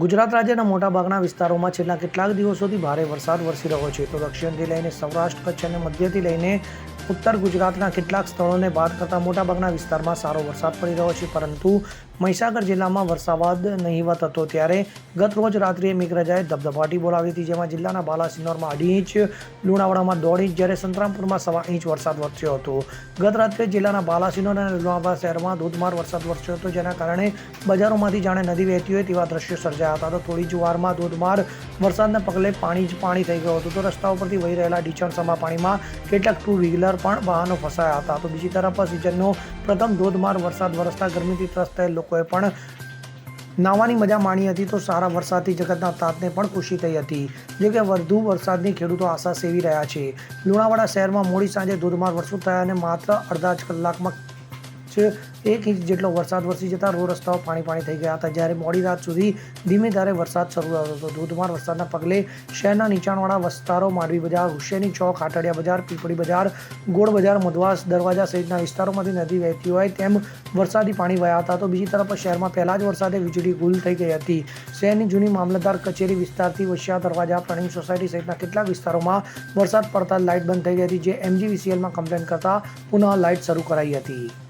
ગુજરાત રાજ્યના મોટાભાગના વિસ્તારોમાં છેલ્લા કેટલાક દિવસોથી ભારે વરસાદ વરસી રહ્યો છે. તો દક્ષિણથી લઈને સૌરાષ્ટ્ર કચ્છ અને મધ્યથી લઈને ઉત્તર ગુજરાતના કેટલાક સ્થળોને બાદ કરતાં મોટાભાગના વિસ્તારમાં સારો વરસાદ પડી રહ્યો છે. પરંતુ મહીસાગર જિલ્લામાં વરસાદ નહીવત હતો ત્યારે ગત રોજ રાત્રિએ મેઘરાજાએ ધબધબાટી બોલાવી હતી, જેમાં જિલ્લાના બાલાસિનોરમાં અઢી ઇંચ, લુણાવાડામાં દોઢ ઇંચ જ્યારે સંતરામપુરમાં સવા ઇંચ વરસાદ વરસ્યો હતો. ગત રાત્રે જિલ્લાના બાલાસિનોર અને લુણાવાડા શહેરમાં ધોધમાર વરસાદ વરસ્યો હતો, જેના કારણે બજારોમાંથી જાણે નદી વહેતી હોય તેવા દ્રશ્યો સર્જાયા હતા. તો થોડી જ વારમાં ધોધમાર વરસાદના પગલે પાણી જ પાણી થઈ ગયું હતું. તો રસ્તા ઉપરથી વહી રહેલા ઢીચણસમા પાણીમાં કેટલાક ટુ વ્હીલર પણ વાહનો ફસાયા હતા. તો બીજી તરફ સિઝનનો પ્રથમ ધોધમાર વરસાદ વરસતા ગરમીથી ત્રસ્ત થયેલ લોકોએ પણ નાવાની મજા માણી હતી તો સારા વરસાદથી જગતના તાતને પણ ખુશી થઈ હતી. જો કે વધુ વરસાદની ખેડૂતો આશા સેવી રહ્યા છે. લુણાવાડા શહેરમાં મોડી સાંજે ધોધમાર વરસાદ થયા અને માત્ર અડધા જ કલાકમાં જ એક ઇંચ જેટલો વરસાદ વરસી જતા રોડ રસ્તાઓ પાણી પાણી થઈ ગયા હતા. જ્યારે મોડી રાત સુધી ધીમે ધારે વરસાદ શરૂ થયો હતો. ધોધમાર વરસાદના પગલે શહેરના નીચાણવાળા વિસ્તારો, માંડવી બજાર હુસેની ચોક હાટડિયા બજાર, પીપળી બજાર, ગોળ બજાર, મધવાસ દરવાજા સહિતના વિસ્તારોમાંથી નદી વહેતી હોય તેમ વરસાદી પાણી વહ્યા હતા. તો બીજી તરફ શહેરમાં પહેલા જ વરસાદે વીજળી ગુલ થઈ ગઈ હતી. શહેરની જૂની મામલતદાર કચેરી વિસ્તારથી વશિયા દરવાજા પ્રણીમ સોસાયટી સહિતના કેટલાક વિસ્તારોમાં વરસાદ પડતા લાઇટ બંધ થઈ ગઈ હતી, જે એમજીવીસીએલમાં કમ્પ્લેન કરતા પુનઃ લાઇટ શરૂ કરાઈ હતી.